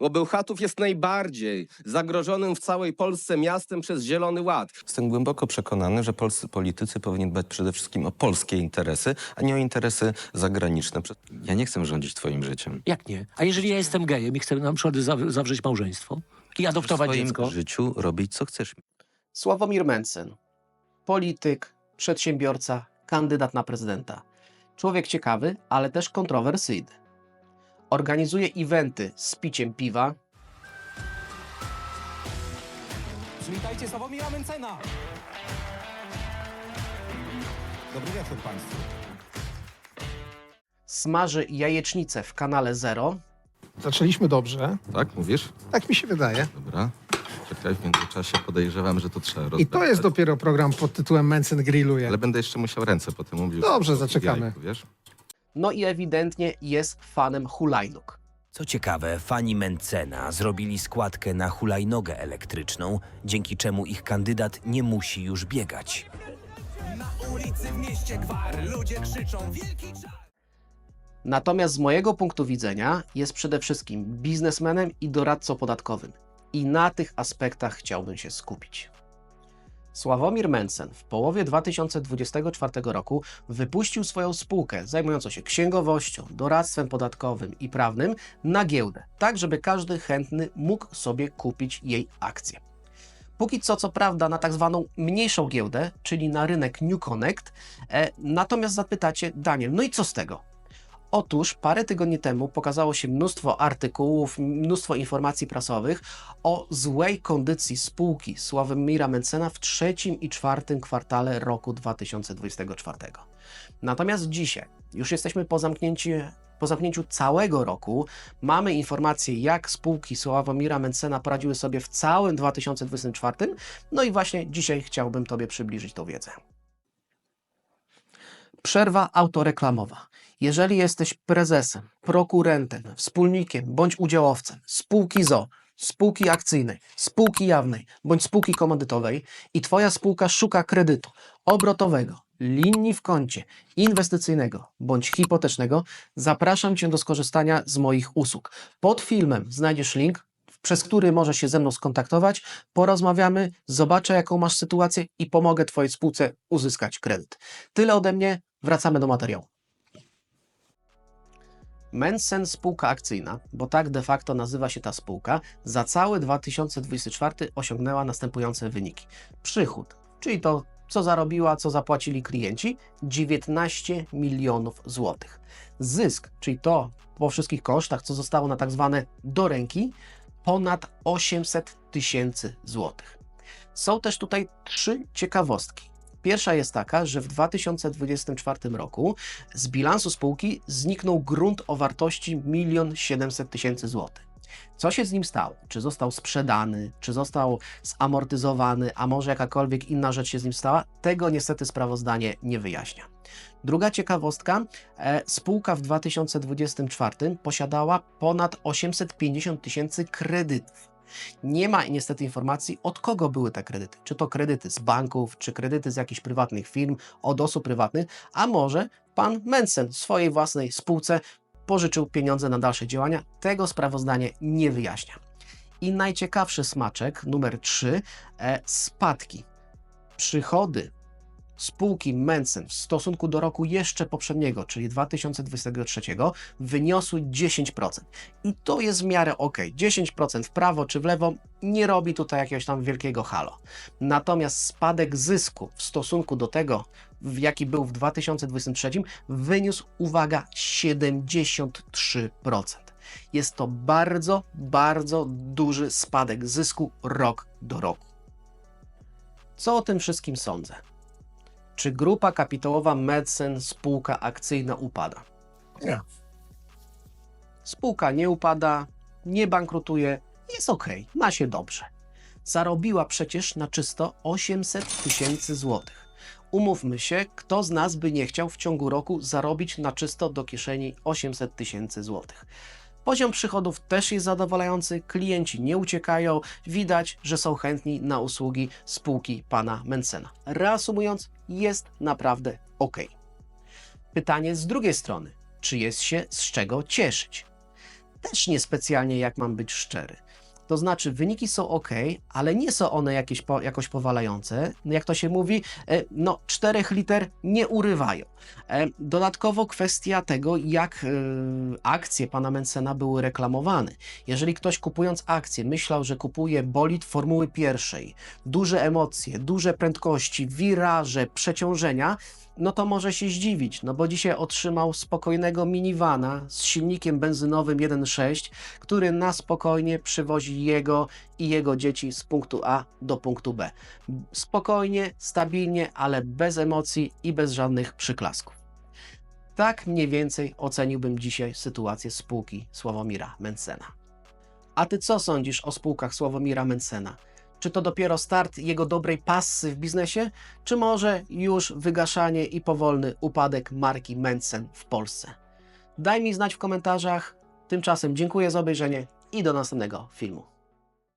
bo Bełchatów jest najbardziej zagrożonym w całej Polsce miastem przez Zielony Ład. Jestem głęboko przekonany, że polscy politycy powinni dbać przede wszystkim o polskie interesy, a nie o interesy zagraniczne. Ja nie chcę rządzić twoim życiem. Jak nie? A jeżeli ja jestem gejem i chcę na przykład zaw- zawrzeć małżeństwo i W adoptować swoim dziecko, życiu robić co chcesz. Sławomir Mencen, polityk, przedsiębiorca, kandydat na prezydenta. Człowiek ciekawy, ale też kontrowersyjny. Organizuje eventy z piciem piwa, Przywitajcie Sławomira Mencena! Dobry wieczór Państwu. smaży jajecznicę w kanale Zero, Zaczęliśmy dobrze, Tak, mówisz? tak mi się wydaje. Dobra. Czekaj, w międzyczasie podejrzewam, że to trzeba I to jest dopiero program pod tytułem Mencen Grilluje. Ale będę jeszcze musiał ręce potem umyć. Dobrze, zaczekamy. Jajku, wiesz? No i ewidentnie jest fanem hulajnóg. Co ciekawe, fani Mencena zrobili składkę na hulajnogę elektryczną, dzięki czemu ich kandydat nie musi już biegać. Natomiast z mojego punktu widzenia jest przede wszystkim biznesmenem i doradcą podatkowym. I na tych aspektach chciałbym się skupić. Sławomir Mencen w połowie 2024 roku wypuścił swoją spółkę zajmującą się księgowością, doradztwem podatkowym i prawnym na giełdę, tak żeby każdy chętny mógł sobie kupić jej akcje. Póki co, co prawda, na tak zwaną mniejszą giełdę, czyli na rynek New Connect. E, natomiast zapytacie, Daniel, no i co z tego? Otóż parę tygodni temu pokazało się mnóstwo artykułów, mnóstwo informacji prasowych o złej kondycji spółki Sławomira Mencena w trzecim i czwartym kwartale roku 2024. Natomiast dzisiaj, już jesteśmy po zamknięciu, po zamknięciu całego roku, mamy informacje, jak spółki Sławomira Mencena poradziły sobie w całym 2024. No i właśnie dzisiaj chciałbym Tobie przybliżyć tą wiedzę. Przerwa autoreklamowa. Jeżeli jesteś prezesem, prokurentem, wspólnikiem bądź udziałowcem spółki ZO, spółki akcyjnej, spółki jawnej bądź spółki komandytowej i Twoja spółka szuka kredytu obrotowego, linii w koncie, inwestycyjnego bądź hipotecznego, zapraszam Cię do skorzystania z moich usług. Pod filmem znajdziesz link, przez który możesz się ze mną skontaktować, porozmawiamy, zobaczę jaką masz sytuację i pomogę Twojej spółce uzyskać kredyt. Tyle ode mnie, wracamy do materiału. Mensen spółka akcyjna, bo tak de facto nazywa się ta spółka, za cały 2024 osiągnęła następujące wyniki. Przychód, czyli to, co zarobiła, co zapłacili klienci, 19 milionów złotych. Zysk, czyli to po wszystkich kosztach, co zostało na tak zwane do ręki, ponad 800 tysięcy złotych. Są też tutaj trzy ciekawostki. Pierwsza jest taka, że w 2024 roku z bilansu spółki zniknął grunt o wartości 1 700 tysięcy złotych. Co się z nim stało? Czy został sprzedany, czy został zamortyzowany, a może jakakolwiek inna rzecz się z nim stała? Tego niestety sprawozdanie nie wyjaśnia. Druga ciekawostka, e, spółka w 2024 posiadała ponad 850 tysięcy kredytów. Nie ma niestety informacji, od kogo były te kredyty. Czy to kredyty z banków, czy kredyty z jakichś prywatnych firm, od osób prywatnych, a może pan Mensen swojej własnej spółce pożyczył pieniądze na dalsze działania. Tego sprawozdanie nie wyjaśnia. I najciekawszy smaczek, numer 3, e, spadki. Przychody spółki Mensen w stosunku do roku jeszcze poprzedniego, czyli 2023, wyniosły 10%. I to jest w miarę ok. 10% w prawo czy w lewo nie robi tutaj jakiegoś tam wielkiego halo. Natomiast spadek zysku w stosunku do tego, w jaki był w 2023, wyniósł, uwaga, 73%. Jest to bardzo, bardzo duży spadek zysku rok do roku. Co o tym wszystkim sądzę? Czy grupa kapitałowa Medsen, spółka akcyjna upada? Nie. Spółka nie upada, nie bankrutuje, jest ok, ma się dobrze. Zarobiła przecież na czysto 800 tysięcy złotych. Umówmy się, kto z nas by nie chciał w ciągu roku zarobić na czysto do kieszeni 800 tysięcy złotych. Poziom przychodów też jest zadowalający, klienci nie uciekają, widać, że są chętni na usługi spółki pana Mencena. Reasumując, jest naprawdę ok. Pytanie z drugiej strony, czy jest się z czego cieszyć? też niespecjalnie, jak mam być szczery. To znaczy, wyniki są ok, ale nie są one jakieś po, jakoś powalające. Jak to się mówi, e, no, czterech liter nie urywają. E, Dodatkowo kwestia tego, jak e, akcje pana Mencena były reklamowane. Jeżeli ktoś kupując akcję myślał, że kupuje bolid Formuły pierwszej, duże emocje, duże prędkości, wiraże, przeciążenia, no to może się zdziwić, no bo dzisiaj otrzymał spokojnego minivana z silnikiem benzynowym 1.6, który na spokojnie przywozi jego i jego dzieci z punktu A do punktu B. Spokojnie, stabilnie, ale bez emocji i bez żadnych przyklasków. Tak mniej więcej oceniłbym dzisiaj sytuację spółki Sławomira Mencena. A ty co sądzisz o spółkach Sławomira Mencena? Czy to dopiero start jego dobrej passy w biznesie, czy może już wygaszanie i powolny upadek marki Mencen w Polsce? Daj mi znać w komentarzach. Tymczasem dziękuję za obejrzenie i do następnego filmu.